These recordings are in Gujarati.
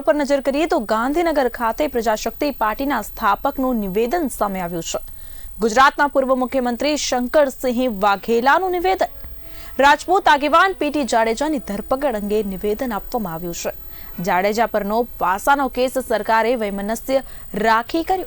સમાચારો પર નજર કરીએ તો ગાંધીનગર ખાતે પ્રજાશક્તિ પાર્ટીના સ્થાપકનું નિવેદન સામે આવ્યું છે. ગુજરાતના પૂર્વ મુખ્યમંત્રી શંકરસિંહ વાઘેલાનું નિવેદન. રાજપૂત આગેવાન પીટી જાડેજાની ધરપકડ અંગે નિવેદન આપવામાં આવ્યું છે. જાડેજા પરનો પાસાનો કેસ સરકારે વૈમનસ્ય રાખી કર્યો.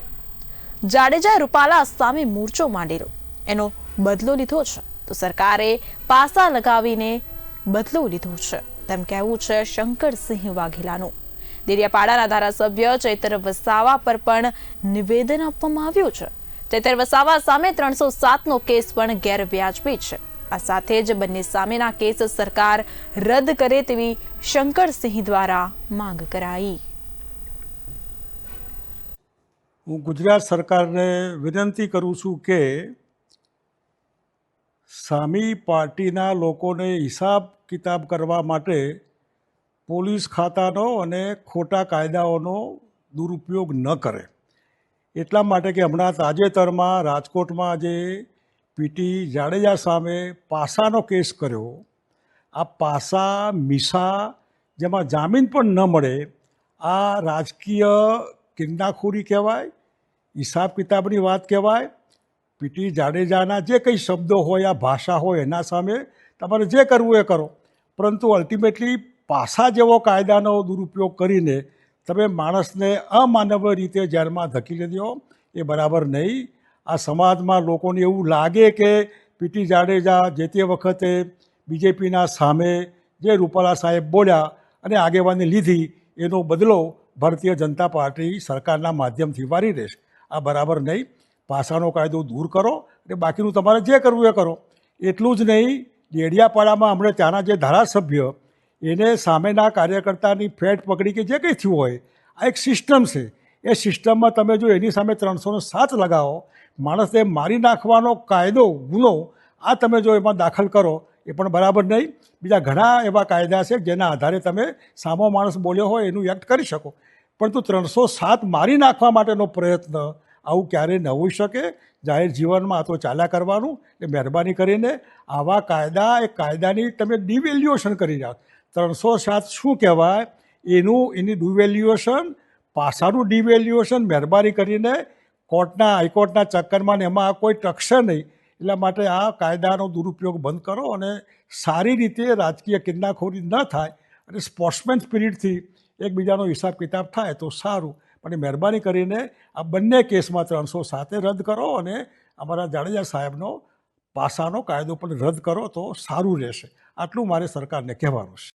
જાડેજા રૂપાલા સામે મોરચો માંડેલો. એનો બદલો લીધો છે. તો સરકારે પાસા લગાવીને બદલો લીધો છે. તેમ કહેવું છે શંકરસિંહ વાઘેલાનું. દેડિયાપાડાના ધારાસભ્ય ચૈતર વસાવા પર પણ નિવેદન આપવામાં આવ્યું છે. ચૈતર વસાવા સામે ત્રણસો સાતનો કેસ પણ ગેરવ્યાજબી છે. આ સાથે જ બંને સામેના કેસ સરકાર રદ કરે તેવી શંકરસિંહ દ્વારા માંગ કરાઈ. હું ગુજરાત સરકારને વિનંતી કરું છું કે સામી પાર્ટીના લોકોને હિસાબ કિતાબ કરવા માટે પોલીસ ખાતાનો અને ખોટા કાયદાઓનો દુરુપયોગ ન કરે. એટલા માટે કે હમણાં તાજેતરમાં રાજકોટમાં જે પીટી જાડેજા સામે પાસાનો કેસ કર્યો, આ પાસા, મીસા જેમાં જામીન પણ ન મળે, આ રાજકીય કિન્નાખોરી કહેવાય, હિસાબ કિતાબની વાત કહેવાય પીટી જાડેજાના જે કંઈ શબ્દો હોય, આ ભાષા હોય, એના સામે તમારે જે કરવું એ કરો. પરંતુ અલ્ટિમેટલી પાસા જેવો કાયદાનો દુરુપયોગ કરીને તમે માણસને અમાનવ રીતે જેલમાં ધકેલી દો એ બરાબર નહીં. આ સમાજમાં લોકોને એવું લાગે કે પીટી જાડેજા જે તે વખતે બીજેપીના સામે જે રૂપાલા સાહેબ બોલ્યા અને આગેવાની લીધી, એનો બદલો ભારતીય જનતા પાર્ટી સરકારના માધ્યમથી વારી રહેશે આ બરાબર નહીં. પાસાનો કાયદો દૂર કરો અને બાકીનું તમારે જે કરવું એ કરો. એટલું જ નહીં. ડેડિયાપાડામાં હમણાં ત્યાંના જે ધારાસભ્ય એને સામેના કાર્યકર્તાની ફેટ પકડી કે જે કંઈ થયું હોય, આ એક સિસ્ટમ છે. એ સિસ્ટમમાં તમે જો એની સામે ત્રણસોનો સાત લગાવો, માણસને મારી નાખવાનો કાયદો, ગુનો, આ તમે જો એમાં દાખલ કરો, એ પણ બરાબર નહીં. બીજા ઘણા એવા કાયદા છે જેના આધારે તમે સામો માણસ બોલ્યો હોય એનું એક્ટ કરી શકો. પરંતુ ત્રણસો સાત મારી નાખવા માટેનો પ્રયત્ન આવું ક્યારેય ન હોઈ શકે. જાહેર જીવનમાં આ તો ચાલ્યા કરવાનું. એ મહેરબાની કરીને આવા કાયદા, એ કાયદાની તમે ડિવેલ્યુએશન કરી રહ્યા ત્રણસો સાત શું કહેવાય? એનું, એની ડિવેલ્યુએશન પાસાનું ડિવેલ્યુએશન મહેરબાની કરીને કોર્ટના, હાઈકોર્ટના ચક્કરમાં ને એમાં કોઈ ટકશે નહીં. એટલા માટે આ કાયદાનો દુરુપયોગ બંધ કરો અને સારી રીતે રાજકીય કિન્નાખોરી ન થાય અને સ્પોર્ટ્સમેન સ્પિરિટથી એકબીજાનો હિસાબ કિતાબ થાય તો સારું. પણ મહેરબાની કરીને આ બંને કેસમાં ત્રણસો સાતે રદ કરો અને અમારા જાડેજા સાહેબનો પાસાનો કાયદો પણ રદ કરો તો સારું રહેશે. આટલું મારે સરકારને કહેવાનું છે.